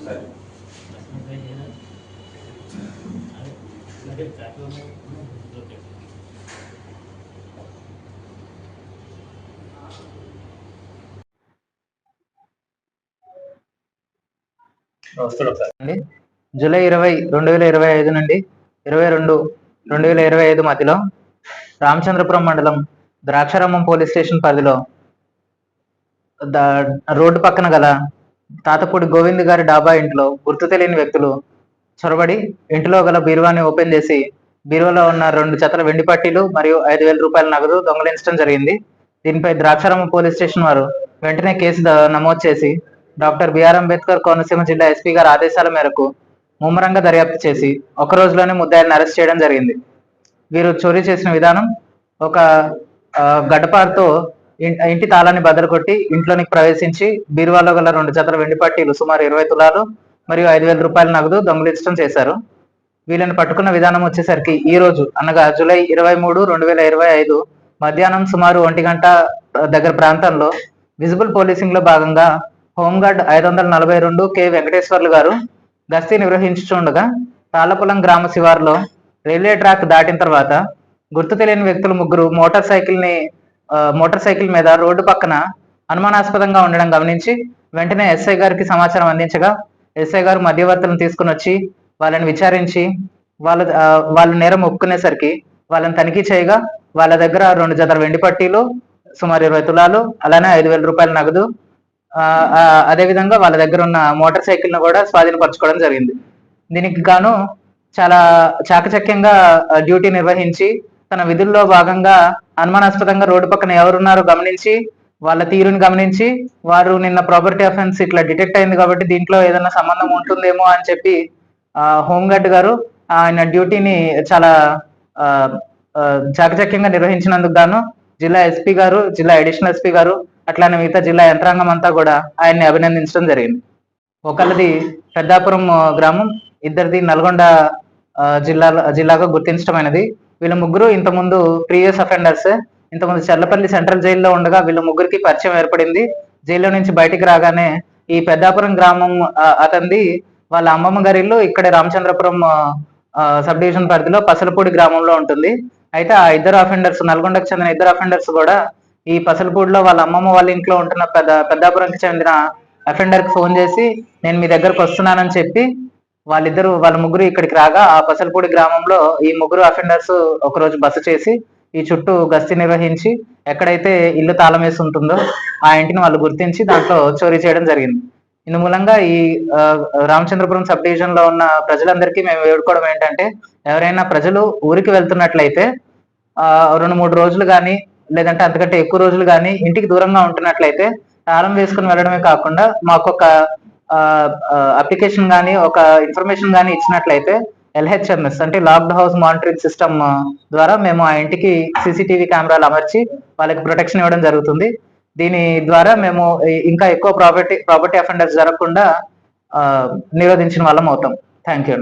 సరే. జూలై ఇరవై రెండు వేల ఇరవై ఐదు నుండి ఇరవై రెండు రెండు వేల ఇరవై ఐదు మధ్యలో రామచంద్రపురం మండలం ద్రాక్షారామం పోలీస్ స్టేషన్ పరిధిలో రోడ్డు పక్కన గల తాతపూడి గోవింద్ గారి డాబా ఇంట్లో గుర్తు తెలియని వ్యక్తులు చొరబడి ఇంటిలో గల బీరువాని ఓపెన్ చేసి బీరువాలో ఉన్న రెండు జతల వెండి పట్టీలు మరియు ఐదు వేల రూపాయల నగదు దొంగలించడం జరిగింది. దీనిపై ద్రాక్షారామ పోలీస్ స్టేషన్ వారు వెంటనే కేసు నమోదు చేసి డాక్టర్ బిఆర్ అంబేద్కర్ కోనసీమ జిల్లా ఎస్పీ గారి ఆదేశాల మేరకు ముమ్మరంగా దర్యాప్తు చేసి ఒక రోజులోనే ముద్దాయిలను అరెస్ట్ చేయడం జరిగింది. వీరు చోరీ చేసిన విధానం ఒక ఆ, గడ్డపారతో ఇంటి తాళాన్ని బదలుకొట్టి ఇంట్లోనికి ప్రవేశించి బీరువాలో గల రెండు జతల వెండి పట్టీలు సుమారు ఇరవై తులాలు మరియు ఐదు వేల రూపాయల నగదు దొంగిలించడం చేశారు. వీళ్ళని పట్టుకున్న విధానం వచ్చేసరికి ఈ రోజు అనగా జూలై ఇరవై మూడు రెండు వేల ఇరవై ఐదు మధ్యాహ్నం సుమారు ఒంటి గంట దగ్గర ప్రాంతంలో విజిబుల్ పోలీసింగ్లో భాగంగా హోంగార్డ్ ఐదు వందల నలభై రెండు కె వెంకటేశ్వర్లు గారు గస్తీ నిర్వహించుచుండగా తాళపులం గ్రామ శివారులో రైల్వే ట్రాక్ దాటిన తర్వాత గుర్తు తెలియని వ్యక్తులు ముగ్గురు మోటార్ సైకిల్ని మోటార్ సైకిల్ మీద రోడ్డు పక్కన అనుమానాస్పదంగా ఉండడం గమనించి వెంటనే ఎస్ఐ గారికి సమాచారం అందించగా ఎస్ఐ గారు మధ్యవర్తులను తీసుకుని వచ్చి వాళ్ళని విచారించి వాళ్ళ వాళ్ళ వాళ్ళు నేరం ఒప్పుకునేసరికి వాళ్ళని తనిఖీ చేయగా వాళ్ళ దగ్గర రెండు జతల వెండి పట్టీలు సుమారు ఇరవై తులాలు అలానే ఐదు వేల రూపాయల నగదు అదేవిధంగా అదే విధంగా వాళ్ళ దగ్గర ఉన్న మోటార్ సైకిల్ను కూడా స్వాధీనపరచుకోవడం జరిగింది. దీనికి గాను చాలా చాకచక్యంగా డ్యూటీ నిర్వహించి తన విధుల్లో భాగంగా అనుమానాస్పదంగా రోడ్డు పక్కన ఎవరున్నారో గమనించి వాళ్ళ తీరుని గమనించి వారు నిన్న ప్రాపర్టీ అఫెన్స్ ఇట్లా డిటెక్ట్ అయింది కాబట్టి దీంట్లో ఏదైనా సంబంధం ఉంటుందేమో అని చెప్పి హోంగార్డ్ గారు ఆయన డ్యూటీని చాలా ఆ, చాకచక్యంగా నిర్వహించినందుకు గాను జిల్లా ఎస్పీ గారు జిల్లా అడిషనల్ ఎస్పీ గారు అట్లానే మిగతా జిల్లా యంత్రాంగం అంతా కూడా ఆయన్ని అభినందించడం జరిగింది. ఒకళ్ళది పెద్దాపురం గ్రామం ఇద్దరిది నల్గొండ జిల్లా జిల్లాగా గుర్తించడమైనది వీళ్ళ ముగ్గురు ఇంతకుముందు ప్రీవియస్ అఫెండర్స్ ఇంతకుముందు చెల్లపల్లి సెంట్రల్ జైల్లో ఉండగా వీళ్ళ ముగ్గురికి పరిచయం ఏర్పడింది. జైల్లో నుంచి బయటికి రాగానే ఈ పెద్దాపురం గ్రామం అతంది అతనిది వాళ్ళ అమ్మమ్మ గారి ఇల్లు ఇక్కడే రామచంద్రపురం సబ్ డివిజన్ పరిధిలో పసలపూడి గ్రామంలో ఉంటుంది. అయితే ఆ ఇద్దరు అఫెండర్స్ నల్గొండకు చెందిన ఇద్దరు అఫెండర్స్ కూడా ఈ పసలపూడిలో వాళ్ళ అమ్మమ్మ వాళ్ళ ఇంట్లో ఉంటున్న పెద్ద పెద్దాపురంకి చెందిన అఫెండర్కి ఫోన్ చేసి నేను మీ దగ్గరకు వస్తున్నానని చెప్పి వాళ్ళిద్దరు వాళ్ళ ముగ్గురు ఇక్కడికి రాగా ఆ పసలపూడి గ్రామంలో ఈ ముగ్గురు అఫెండర్స్ ఒకరోజు బస చేసి ఈ చుట్టూ గస్తీ నిర్వహించి ఎక్కడైతే ఇల్లు తాళం వేసి ఉంటుందో ఆ ఇంటిని వాళ్ళు గుర్తించి దాంట్లో చోరీ చేయడం జరిగింది. ఇందు మూలంగా ఈ రామచంద్రపురం సబ్ డివిజన్లో ఉన్న ప్రజలందరికీ మేము వేడుకోవడం ఏంటంటే ఎవరైనా ప్రజలు ఊరికి వెళ్తున్నట్లయితే ఆ రెండు మూడు రోజులు కానీ లేదంటే అంతకంటే ఎక్కువ రోజులు కానీ ఇంటికి దూరంగా ఉంటున్నట్లయితే తాళం వేసుకుని వెళ్ళడమే కాకుండా మాకు ఒక అప్లికేషన్ కానీ ఒక ఇన్ఫర్మేషన్ కానీ ఇచ్చినట్లయితే ఎల్హెచ్ఎంఎస్ అంటే లాక్డ్ హౌస్ మానిటరింగ్ సిస్టమ్ ద్వారా మేము ఆ ఇంటికి సీసీటీవీ కెమెరాలు అమర్చి వాళ్ళకి ప్రొటెక్షన్ ఇవ్వడం జరుగుతుంది. దీని ద్వారా మేము ఇంకా ఎక్కువ ప్రాపర్టీ ప్రాపర్టీ అఫెండర్స్ జరగకుండా నిరోధించిన వాళ్ళం అవుతాం. Thank you